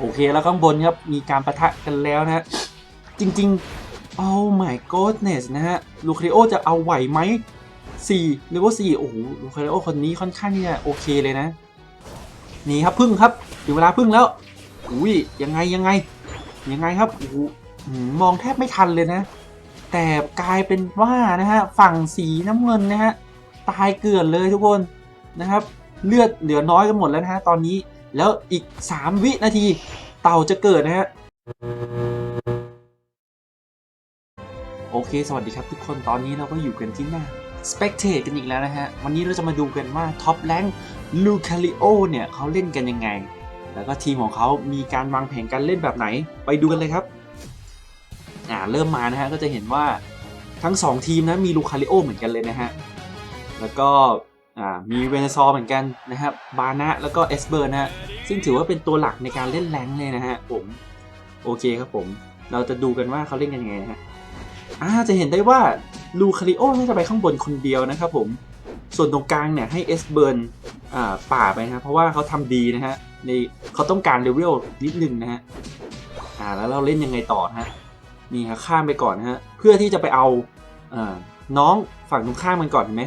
โอเคแล้วข้างบนครับมีการประทะกันแล้วนะจริงๆ โอ้ my godness นะฮะลูคาริโอจะเอาไหวไหมสี่เลเวลสี่โอ้โหลูคาริโอคนนี้ค่อนข้างที่จะโอเคเลยนะนี่ครับพึ่งครับถึงเวลาพึ่งแล้วอุ้ยยังไงยังไงยังไงครับโอ้โหมมองแทบไม่ทันเลยนะ แต่กลายเป็นว่านะฮะฝั่งสีน้ำเงินนะฮะตายเกลื่อนเลยทุกคนนะครับ เลือดเหลือน้อยกันหมดแล้วนะฮะตอนนี้ แล้วอีก 3 วินาทีเต่าจะเกิดนะฮะโอเค สวัสดีครับทุกคนตอนนี้เราก็อยู่กันที่หน้า Spectate กันอีกแล้วนะฮะ วันนี้เราจะมาดูกันว่าท็อปแ n งลูคาริโอเนี่ยเขาเล่นกันยังไง แล้วก็ทีมของเขามีการวางแผนการเล่นแบบไหน ไปดูกันเลยครับ อ่า เริ่มมานะฮะ ก็จะเห็นว่าทั้ง 2 ทีมนะมีลูคาริโอเหมือนกันเลยนะฮะ แล้วก็ มีเวเนซอเหมือนกันนะครับบานะแล้วก็เอสเบอร์นะฮะซึ่งถือว่าเป็นตัวหลักในการเล่นแรงเลยนะฮะผมโอเคครับผม เราจะดูกันว่าเขาเล่นกันยังไงฮะอ่าจะเห็นได้ว่าลูคาริโอน่าจะไปข้างบนคนเดียวนะครับผมส่วนตรงกลางเนี่ยให้เอสเบิร์นป่าไปนะเพราะว่าเขาทำดีนะฮะในเขาต้องการเลเวลนิดนึงนะฮะอ่าแล้วเราเล่นยังไงต่อนะฮะนี่ครับข้ามไปก่อนนะฮะเพื่อที่จะไปเอาอน้องฝั่งตรงข้ามมันก่อนเห็นไหม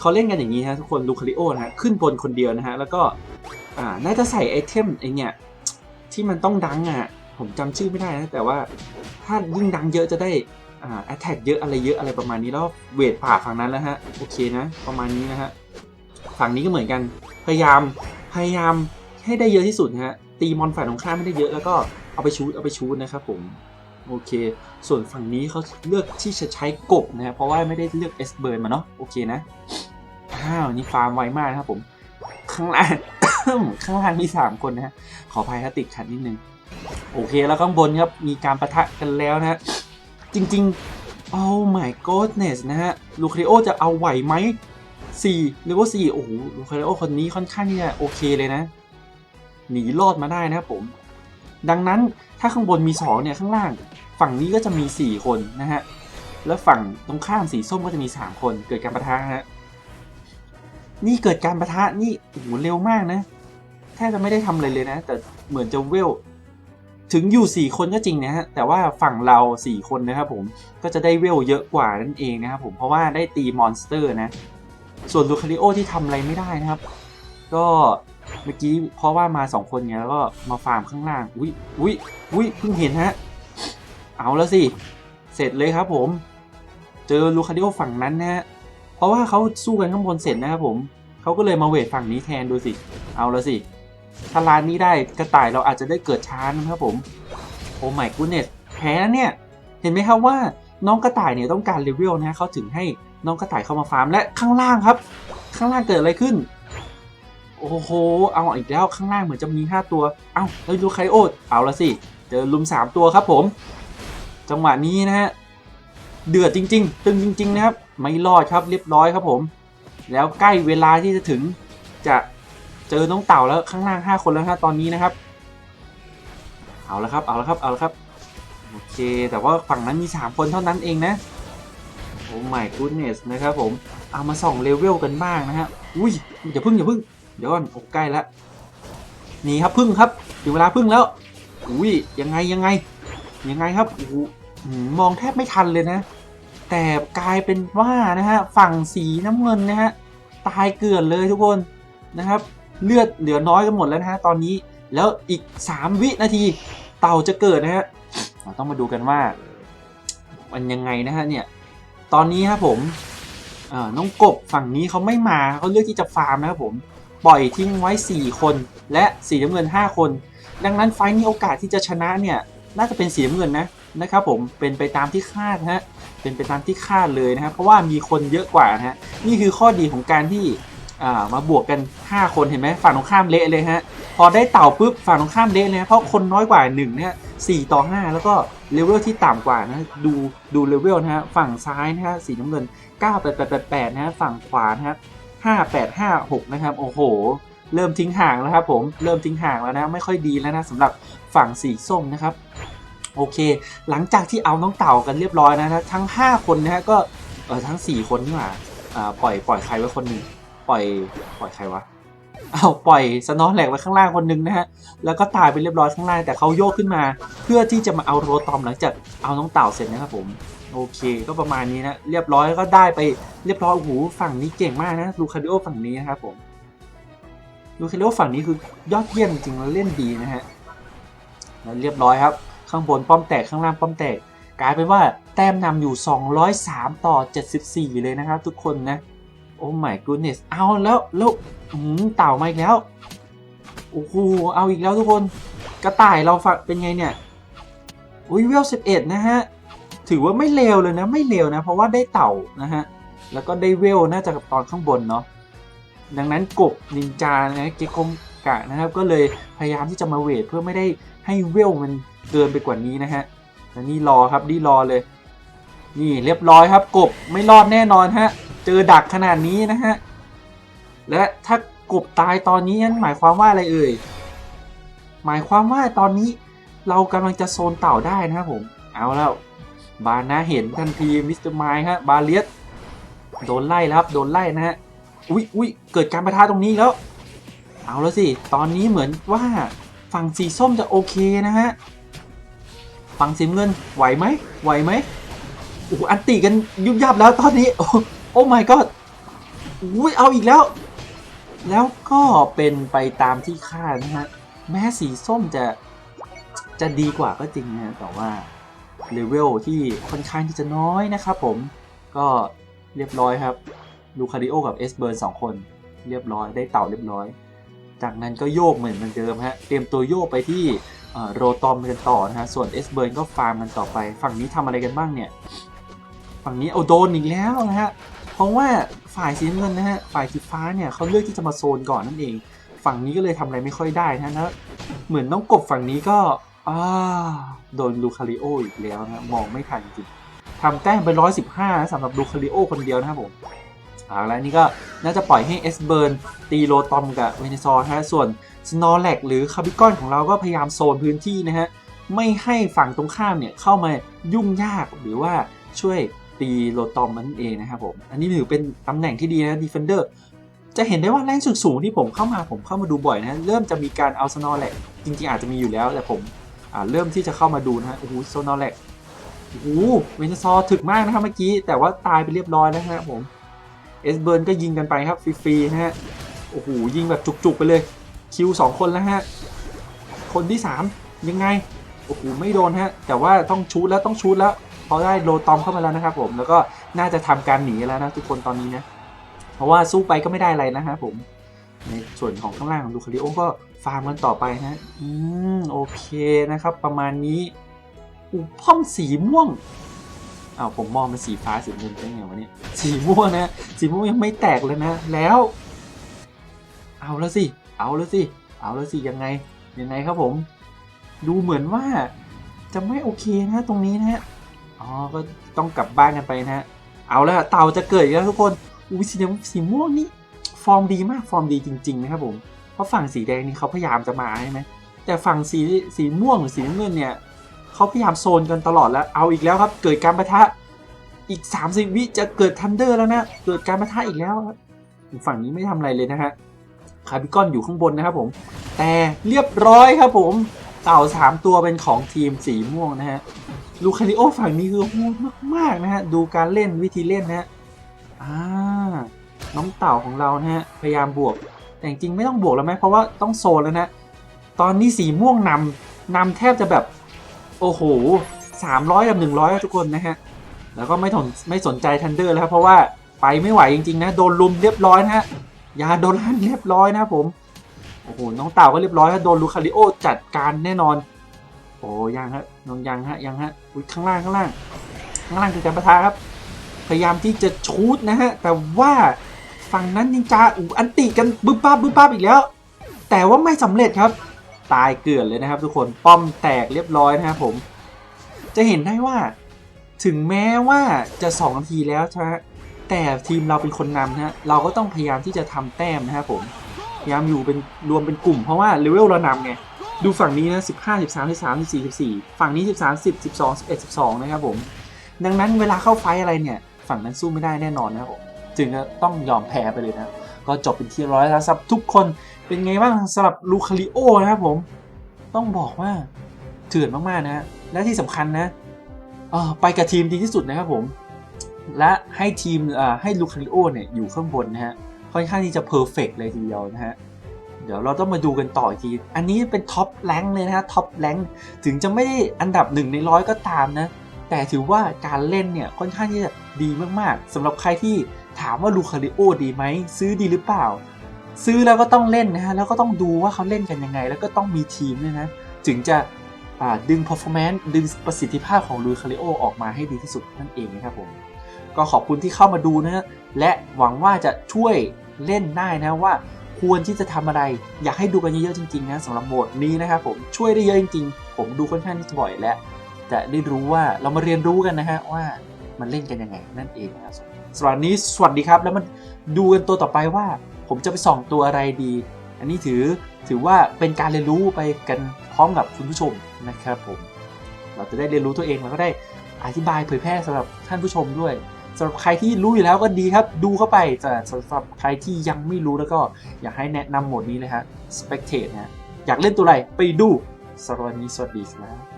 เขาเล่นกันอย่างนี้ฮะทุกคนลูคาริโอนะฮะขึ้นบนคนเดียวนะฮะแล้วก็อ่าน่าจะใส่ไอเทมไอเนี่ยที่มันต้องดังอะผมจำชื่อไม่ได้นะแต่ว่าถ้ายิ่งดังเยอะจะได้อ่าแอตแทกเยอะอะไรเยอะอะไรประมาณนี้แล้วเวทผ่าฝั่งนั้นแล้วฮะโอเคนะ ประมาณนี้นะฮะฝั่งนี้ก็เหมือนกันพยายามพยายามให้ได้เยอะที่สุดนะฮะตีมอนฝ่ายตรงข้ามไม่ได้เยอะแล้วก็เอาไปชูดเอาไปชูดนะครับผม โอเค ส่วนฝั่งนี้เขาเลือกที่จะใช้กบนะครับเพราะว่าไม่ได้เลือกเอสเบิร์นมาเนาะโอเคนะอ้าวนี่ฟาร์มไวมากนะครับผมข้างล่างข้างล่างมีสามคนนะฮะขออภัยถ้าติดขัดนิดนึงโอเคแล้วข้างบนครับมีการประทะกันแล้วนะ จริงๆโอ้ my godness นะฮะลูคาริโอจะเอาไหวไหมสี่เลเวลสี่โอ้โหลูคาริโอคนนี้ค่อนข้างที่จะโอเคเลยนะ หนีรอดมาได้นะครับผม ดังนั้นถ้าข้างบนมี 2 เนี่ย ข้างล่าง ฝั่งนี้ก็จะมี 4 คนนะฮะ แล้วฝั่งตรงข้ามสีส้มก็จะมี 3 คนเกิดการประทะนะฮะ นี่เกิดการประทะนี่โอ้โหเร็วมากนะ แทบจะไม่ได้ทำอะไรเลยนะ แต่เหมือนจะเวล ถึงอยู่ 4 คนก็จริงนะฮะ แต่ว่าฝั่งเรา 4 คนนะครับผม ก็จะได้เวลเยอะกว่านั่นเองนะครับผม เพราะว่าได้ตีมอนสเตอร์นะ ส่วนลูคาริโอที่ทำอะไรไม่ได้นะครับ ก็เมื่อกี้เพราะว่ามา 2 คนไงแล้วก็มาฟาร์มข้างล่าง อุ้ยอุ้ยอุ้ยเพิ่งเห็นฮะ เอาแล้วสิ เสร็จเลยครับผม เจอลูคาริโอฝั่งนั้นนะฮะ เพราะว่าเขาสู้กันข้างบนเสร็จนะครับผม เขาก็เลยมาเวทฝั่งนี้แทนดูสิ เอาแล้วสิ ถ้าร้านนี้ได้กระต่ายเราอาจจะได้เกิดช้านะครับผม โอ้ my goodness แพ้เนี่ย เห็นไหมครับว่าน้องกระต่ายเนี่ยต้องการเลเวลนะเขาถึงให้น้องกระต่ายเข้ามาฟาร์มและข้างล่างครับ ข้างล่างเกิดอะไรขึ้น โอ้โห เอาอีกแล้วข้างล่างเหมือนจะมี 5 ตัว เอ้าแล้วลูครโอเอาละสิ เจอลุม 3 ตัวครับผม จังหวะนี้นะฮะเดือดจริง ๆ ตึงจริง ๆ นะครับ ไม่รอดครับเรียบร้อยครับผม แล้วใกล้เวลาที่จะถึงจะเจอน้องเต่าแล้วข้างล่าง 5 คนแล้วนะตอนนี้นะครับ เอาละครับเอาละครับเอาละครับโอเค แต่ว่าฝั่งนั้นมี 3 คนเท่านั้นเองนะโอ้ my goodness นะครับผมเอามาส่องเลเวลกันบ้างนะฮะอุ้ยอย่าพึ่งอย่าพึ่งเดี๋ยวก่อนโอ้ใกล้แล้วนี่ครับพึ่งครับถึงเวลาพึ่งแล้วอุ้ยยังไงยังไงยังไงครับโอ้ มองแทบไม่ทันเลยนะ แต่กลายเป็นว่านะฮะฝั่งสีน้ำเงินนะฮะตายเกลื่อนเลยทุกคนนะครับ เลือดเหลือน้อยกันหมดแล้วนะฮะตอนนี้แล้วอีก 3 วินาทีเต่าจะเกิดนะฮะต้องมาดูกันว่า มันยังไงนะฮะเนี่ยตอนนี้ครับผมเอ่อน้องกบฝั่งนี้เขาไม่มาเขาเลือกที่จะฟาร์มนะครับผมปล่อยทิ้งไว้ 4 คน และสีน้ำเงิน 5 คน ดังนั้นไฟล์นี้โอกาสที่จะชนะเนี่ยน่าจะเป็นสีน้ำเงินนะ นะครับผมเป็นไปตามที่คาดนะฮะเป็นไปตามที่คาดเลยนะครับ เพราะว่ามีคนเยอะกว่านะฮะนี่คือข้อดีของการที่อ่ามาบวกกัน 5 คนเห็นไหมฝั่งตรงข้ามเละเลยฮะพอได้เต่าปุ๊บฝั่งตรงข้ามเละเลยนะเพราะคนน้อยกว่า1เนี่ยสี่ต่อ 5 แล้วก็เลเวลที่ต่ำกว่านะดูดูเลเวลนะฮะฝั่งซ้ายนะฮะสีน้ำเงิน 9888นะฮะฝั่งขวานะฮะ5856 นะครับ โอ้โห เริ่มทิ้งห่างแล้วครับผมเริ่มทิ้งห่างแล้วนะ ไม่ค่อยดีแล้วนะสำหรับฝั่งสีส้มนะครับ โอเค หลังจากที่เอาน้องเต่ากันเรียบร้อยนะฮะทั้ง 5 คนนะฮะก็เออทั้ง 4 คนนี่หว่าอ่าปล่อยปล่อยใครไว้คนหนึ่งปล่อยปล่อยใครวะเอาปล่อยสนอแหลกไว้ข้างล่างคนหนึงนะฮะแล้วก็ตายไปเรียบร้อยข้างล่างแต่เขาโยกขึ้นมา เพื่อที่จะมาเอาโรตอมหลังจากเอาน้องเต่าเสร็จนะครับผมโอเค ก็ประมาณนี้นะเรียบร้อยก็ได้ไปเรียบร้อยโอ้โหฝั่งนี้เก่งมากนะลูคาริโอฝั่งนี้นะครับผมลูคาริโอฝั่งนี้คือยอดเยี่ยมจริงๆแล้วเล่นดีนะฮะแล้วเรียบร้อยครับ ข้างบนป้อมแตกข้างล่างป้อมแตก กลายเป็นว่าแต้มนำอยู่ 203 ต่อ 74 เลยนะครับทุกคนนะ โอ้ my goodness เอาแล้วแล้วอืมเต่ามาอีกแล้ว โอ้โห เอาอีกแล้วทุกคน กระต่ายเราฝักเป็นไงเนี่ย อุ้ยเวล 11 นะฮะ ถือว่าไม่เลวเลยนะ ไม่เลวนะ เพราะว่าได้เต่านะฮะ แล้วก็ได้เวลน่าจะกับตอนข้างบนเนาะ ดังนั้นกบนินจานะเกคงกะนะครับ ก็เลยพยายามที่จะมาเวทเพื่อไม่ได้ให้เวลมัน เกินไปกว่านี้นะฮะแล้วนี่รอครับนี่รอเลย นี่เรียบร้อยครับ กบไม่รอดแน่นอนฮะ เจอดักขนาดนี้นะฮะ และถ้ากบตายตอนนี้นั่นหมายความว่าอะไรเอ่ย หมายความว่าตอนนี้เรากำลังจะโซนเต่าได้นะครับผม เอาแล้วบานาเห็นทันทีมิสเตอร์ไมค์ฮะบาเลียสโดนไล่แล้วครับ โดนไล่นะฮะ อุ๊ยอุ๊ยเกิดการประทะตรงนี้แล้ว เอาแล้วสิ ตอนนี้เหมือนว่าฝั่งสีส้มจะโอเคนะฮะ ฝั่งสีน้ำเงินไหวไหมไหวไหมโอ้อันติกันยุบยับแล้วตอนนี้ โอ้โอ้ my god อุ้ยเอาอีกแล้ว แล้วก็เป็นไปตามที่คาดนะฮะ แม้สีส้มจะจะดีกว่าก็จริงนะแต่ว่าเลเวลที่ค่อนข้างที่จะน้อยนะครับผมก็เรียบร้อยครับลูคาริโอกับเอสเบิร์นสองคน เรียบร้อยได้เต่าเรียบร้อย จากนั้นก็โยกเหมือนเดิมฮะเตรียมตัวโยกไปที่ โรตอมกันต่อนะฮะ ส่วนเอสเบิร์นก็ฟาร์มกันต่อไป ฝั่งนี้ทำอะไรกันบ้างเนี่ย ฝั่งนี้เอาโดนอีกแล้วนะฮะ เพราะว่าฝ่ายสีน้ำเงินนะฮะ ฝ่ายสีฟ้าเนี่ยเขาเลือกที่จะมาโซนก่อนนั่นเอง ฝั่งนี้ก็เลยทำอะไรไม่ค่อยได้นะแล้วเหมือนน้องกบฝั่งนี้ก็อ่าโดนลูคาริโออีกแล้วนะ มองไม่ทันจริงทำแต้มไป 115สำหรับลูคาริโอคนเดียวนะครับผม เอาละนี่ก็น่าจะปล่อยให้เอสเบิร์นตีโรตอมกับเวเนซอร์นะฮะส่วนสโนแลกหรือคาบิกอนของเราก็พยายามโซนพื้นที่นะฮะไม่ให้ฝั่งตรงข้ามเนี่ยเข้ามายุ่งยากหรือว่าช่วยตีโรตอมมันเองนะครับผมอันนี้ถือเป็นตำแหน่งที่ดีนะดีเฟนเดอร์จะเห็นได้ว่าแรงสูงสูงๆที่ผมเข้ามาผมเข้ามาดูบ่อยนะเริ่มจะมีการเอาสโนแลกจริงๆอาจจะมีอยู่แล้วแต่ผมอ่าเริ่มที่จะเข้ามาดูนะฮะโอ้โหสโนแลกโอ้โหเวนซอร์ถึกมากนะครับเมื่อกี้แต่ว่าตายไปเรียบร้อยแล้วนะครับผม เอสเบิร์นก็ยิงกันไปครับฟรีๆนะฮะโอ้โหยิงแบบจุกๆไปเลยคิวสองคนแล้วฮะคนที่สามยังไงโอ้โหไม่โดนฮะแต่ว่าต้องชูดแล้วต้องชูดแล้วพอได้โลตอมเข้ามาแล้วนะครับผมแล้วก็น่าจะทำการหนีแล้วนะทุกคนตอนนี้นะเพราะว่าสู้ไปก็ไม่ได้อะไรนะฮะผมในส่วนของข้างล่างของดูคาริโอก็ฟาร์มกันต่อไปนะอืมโอเคนะครับ ประมาณนี้อุป้อมสีม่วง อ้าวผมมองเป็นสีฟ้าสีเงินได้ไงวะเนี่ยสีม่วงนะสีม่วงยังไม่แตกเลยนะแล้ว เอาแล้วสิเอาแล้วสิเอาแล้วสิยังไงยังไงครับผม ดูเหมือนว่าจะไม่โอเคนะตรงนี้นะฮะอ๋อก็ต้องกลับบ้านกันไปนะฮะเอาแล้วเต่าจะเกิดอีกแล้วทุกคนอุ้ยสีน้ำสีม่วงนี่ฟอร์มดีมากฟอร์มดีจริง ๆ นะครับผมเพราะฝั่งสีแดงนี่เขาพยายามจะมาใช่ไหมแต่ฝั่งสีสีม่วงหรือสีเงินเนี่ย เขาพยายามโซนกันตลอดแล้ว เอาอีกแล้วครับ เกิดการประทะอีก 30 วิจะเกิดทันเดอร์แล้วนะ เกิดการประทะอีกแล้วครับฝั่งนี้ไม่ทำอะไรเลยนะฮะ คาร์บิคอนอยู่ข้างบนนะครับผม แต่เรียบร้อยครับผม เต่า 3 ตัวเป็นของทีมสีม่วงนะฮะ ลูคาริโอฝั่งนี้คือโหดมากๆนะฮะ ดูการเล่นวิธีเล่นนะฮะ อ่า น้องเต่าของเรานะฮะ พยายามบวก แต่จริงๆไม่ต้องบวกแล้วไหมเพราะว่าต้องโซนแล้วนะ ตอนนี้สีม่วงนำนำแทบจะแบบ โอ้โหสามร้อยกับหนึ่งร้อยทุกคนนะฮะ แล้วก็ไม่สนไม่สนใจทันเดอร์แล้วครับเพราะว่าไปไม่ไหวจริงๆนะ โดนลุมเรียบร้อยนะฮะ ยาโดนลั่นเรียบร้อยนะผม โอ้โห น้องเต่าก็เรียบร้อยฮะ โดนลูคาริโอจัดการแน่นอน โอ้ยังฮะน้องยังฮะ ยังฮะ อุ๊ยข้างล่างข้างล่าง ข้างล่างคือการประทะครับ พยายามที่จะชูดนะฮะ แต่ว่าฝั่งนั้นนินจาอูอันติกันบึ้บป้าบึ้บป้าบอีกแล้ว แต่ว่าไม่สำเร็จครับ ตายเกลื่อนเลยนะครับทุกคนป้อมแตกเรียบร้อยนะครับผม จะเห็นได้ว่า ถึงแม้ว่าจะ2นาทีแล้วใช่ไหมแต่ทีมเราเป็นคนนำนะฮะเราก็ต้องพยายามที่จะทำแต้มนะครับผมพยายามอยู่เป็นรวมเป็นกลุ่มเพราะว่าเลเวลเรานำไงดูฝั่งนี้นะ15 13 13 14 14 ฝั่งนี้ 13 10 12 11 12 นะครับผม ดังนั้นเวลาเข้าไฟอะไรเนี่ย ฝั่งนั้นสู้ไม่ได้แน่นอนนะครับผม จึงต้องยอมแพ้ไปเลยนะ ก็จบเป็นที่ร้อยแล้วครับทุกคนเป็นไงบ้างสำหรับลูคาริโอนะครับผม ต้องบอกว่าเถื่อนมากๆนะและที่สำคัญนะออไปกับทีมดีที่สุดนะครับผม และให้ทีมให้ลูคาริโอเนี่ยอยู่ข้างบนนะฮะค่อนข้างที่จะเพอร์เฟกเลยทีเดียวนะฮะเดี๋ยวเราต้องมาดูกันต่ออีกที อันนี้เป็นท็อปแรงเลยนะฮะท็อปแรงถึงจะไม่ได้อันดับหนึ่งในร้อยก็ตามนะ แต่ถือว่าการเล่นเนี่ยค่อนข้างที่จะดีมากๆสำหรับใครที่ ถามว่าลูคาริโอดีไหมซื้อดีหรือเปล่า ซื้อแล้วก็ต้องเล่นนะฮะแล้วก็ต้องดูว่าเขาเล่นกันยังไง แล้วก็ต้องมีทีมด้วยนะ ถึงจะดึง performance ดึงประสิทธิภาพของลูคาริโอออกมาให้ดีที่สุดนั่นเองนะครับผมก็ขอบคุณที่เข้ามาดูนะและหวังว่าจะช่วยเล่นได้นะว่าควรที่จะทำอะไร อยากให้ดูกันเยอะๆจริงๆนะสำหรับโหมดนี้นะครับผมช่วยได้เยอะจริงๆ ผมดูค่อนข้างที่จะบ่อยและจะได้รู้ว่าเรามาเรียนรู้กันนะฮะว่ามันเล่นกันยังไงนั่นเองนะครับ สำหรับวันนี้สวัสดีครับ แล้วมันดูกันตัวต่อไปว่า ผมจะไปส่องตัวอะไรดี อันนี้ถือถือว่าเป็นการเรียนรู้ไปกันพร้อมกับคุณผู้ชมนะครับผม เราจะได้เรียนรู้ตัวเองแล้วก็ได้อธิบายเผยแพร่สำหรับท่านผู้ชมด้วยสำหรับใครที่รู้อยู่แล้วก็ดีครับ ดูเข้าไปแต่สำหรับใครที่ยังไม่รู้แล้วก็อยากให้แนะนำโหมดนี้เลยฮะ Spectate นะอยากเล่นตัวอะไรไปดูสำหรับวันนี้สวัสดีครับ